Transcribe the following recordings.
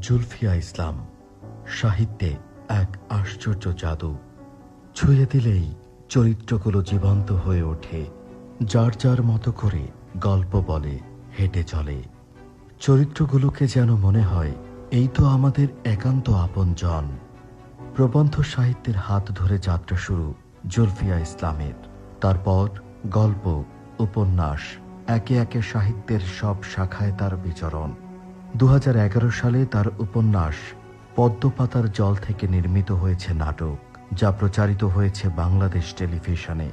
জুলফিয়া ইসলাম, সাহিত্যে এক আশ্চর্য জাদু, ছুঁয়ে দিলেই চরিত্রগুলো জীবন্ত হয়ে ওঠে, যার যার মতো করে গল্প বলে, হেঁটে চলে। চরিত্রগুলোকে যেন মনে হয়, এই তো আমাদের একান্ত আপনজন। প্রবন্ধ সাহিত্যের হাত ধরে যাত্রা শুরু জুলফিয়া ইসলামের। তারপর গল্প, উপন্যাস, একে একে সাহিত্যের সব শাখায় তার বিচরণ। দু হাজার এগারো সালে তার উপন্যাস পদ্মপাতার জল থেকে নির্মিত হয়েছে নাটক, যা প্রচারিত হয়েছে বাংলাদেশ টেলিভিশনে।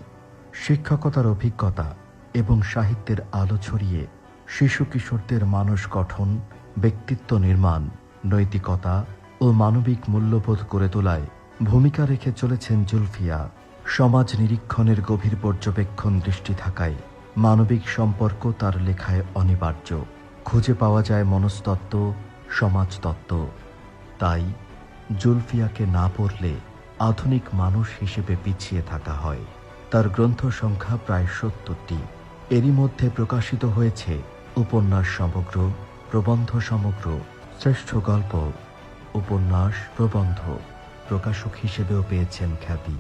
শিক্ষকতার অভিজ্ঞতা এবং সাহিত্যের আলো ছড়িয়ে শিশু কিশোরদের মানুষ গঠন, ব্যক্তিত্ব নির্মাণ, নৈতিকতা ও মানবিক মূল্যবোধ করে তোলায় ভূমিকা রেখে চলেছেন জুলফিয়া। সমাজ নিরীক্ষণের গভীর পর্যবেক্ষণ দৃষ্টি থাকায় মানবিক সম্পর্ক তার লেখায় অনিবার্য। খুঁজে পাওয়া যায় মনস্তত্ত্ব, সমাজতত্ত্ব। তাই জুলফিয়াকে না পড়লে আধুনিক মানুষ হিসেবে পিছিয়ে থাকা হয়। তার গ্রন্থ সংখ্যা প্রায় সত্তরটি। এরই মধ্যে প্রকাশিত হয়েছে উপন্যাস সমগ্র, প্রবন্ধ সমগ্র, শ্রেষ্ঠ গল্প, উপন্যাস, প্রবন্ধ। প্রকাশক হিসেবেও পেয়েছেন খ্যাতি।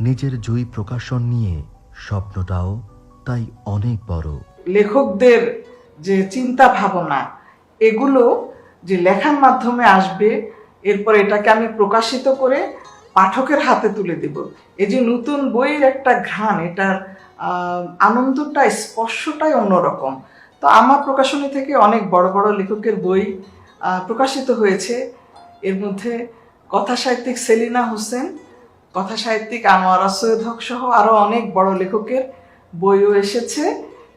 নিজের জয়ী প্রকাশন নিয়ে স্বপ্নটাও তাই অনেক বড়। লেখকদের যে চিন্তা ভাবনা এগুলো যে লেখার মাধ্যমে আসবে, এরপর এটাকে আমি প্রকাশিত করে পাঠকের হাতে তুলে দেব। এই যে নতুন বইয়ের একটা ঘ্রাণ, এটার আনন্দটা, স্পর্শটাই অন্যরকম। তো আমার প্রকাশনী থেকে অনেক বড় বড় লেখকের বই প্রকাশিত হয়েছে। এর মধ্যে কথা সাহিত্যিক সেলিনা হোসেন, কথা সাহিত্যিক আনোয়ারা সৈয়দ হক সহ আরও অনেক বড় লেখকের বইও এসেছে।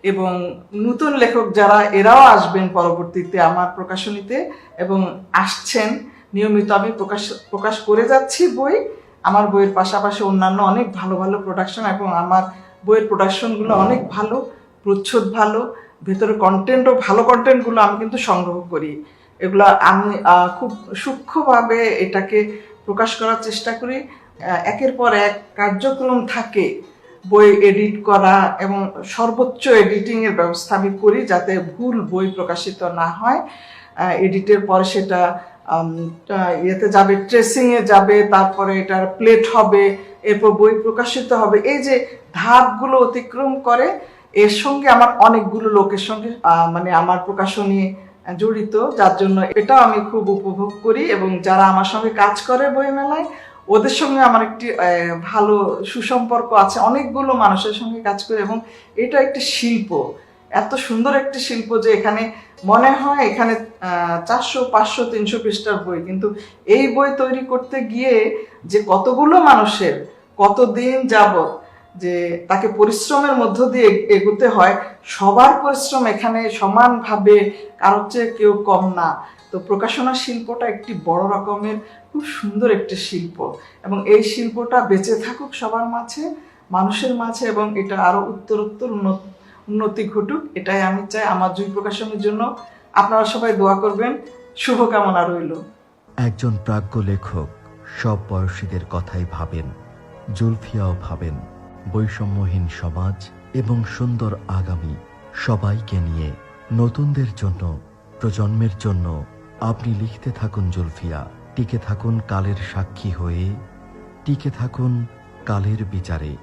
এবং নতুন লেখক যারা, এরাও আসবেন পরবর্তীতে আমার প্রকাশনীতে এবং আসছেন। নিয়মিত আমি প্রকাশ প্রকাশ করে যাচ্ছি বই। আমার বইয়ের পাশাপাশি অন্যান্য অনেক ভালো ভালো প্রোডাকশন এবং আমার বইয়ের প্রোডাকশনগুলো অনেক ভালো, প্রচ্ছদ ভালো, ভেতরে কন্টেন্টও ভালো কন্টেন্টগুলো আমি কিন্তু সংগ্রহ করি। এগুলো আমি খুব সূক্ষ্মভাবে এটাকে প্রকাশ করার চেষ্টা করি। একের পর এক কার্যক্রম থাকে। বই এডিট করা এবং সর্বোচ্চ এডিটিং এর ব্যবস্থা আমি করি যাতে ভুল বই প্রকাশিত না হয়। এডিটের পরে সেটা ইয়েতে যাবে ট্রেসিং এ যাবে, তারপরে এটার প্লেট হবে, এরপর বই প্রকাশিত হবে। এই যে ধাপগুলো অতিক্রম করে, এর সঙ্গে আমার অনেকগুলো লোকের সঙ্গে মানে আমার প্রকাশনী জড়িত, যার জন্য এটাও আমি খুব উপভোগ করি এবং যারা আমার সঙ্গে কাজ করে বইমেলায় ওদের সঙ্গে আমার একটি ভালো সুসম্পর্ক আছে। অনেকগুলো মানুষের সঙ্গে কাজ করে এবং এটা একটি শিল্প। এত সুন্দর একটি শিল্প যে এখানে মনে হয় এখানে চারশো, পাঁচশো, তিনশো পৃষ্ঠার বই। কিন্তু এই বই তৈরি করতে গিয়ে যে কতগুলো মানুষের কতদিন যাবত যে তাকে পরিশ্রমের মধ্য দিয়ে এগুতে হয়, সবার পরিশ্রম এখানে সমানভাবে কারোর চেয়ে কেউ কম না। তো প্রকাশনা শিল্পটা একটি বড় রকমের, খুব সুন্দর একটি শিল্প এবং এই শিল্পটা বেঁচে থাকুক সবার মাঝে, মানুষের মাঝে এবং এটা আরও উত্তরোত্তর উন্নত- উন্নতি ঘটুক, এটাই আমি চাই আমার জুই প্রকাশনের জন্য। আপনারা সবাই দোয়া করবেন, শুভকামনা রইল। একজন প্রাজ্ঞ লেখক, সব বয়সীদের কথাই ভাবেন, জুলফিয়াও ভাবেন। বৈষম্যহীন সমাজ এবং সুন্দর আগামী সবাইকে নিয়ে নতুনদের জন্য, প্রজন্মের জন্য আপনি লিখতে থাকুন জুলফিয়া। টিকে থাকুন কালের সাক্ষী হয়ে, টিকে থাকুন কালের বিচারে।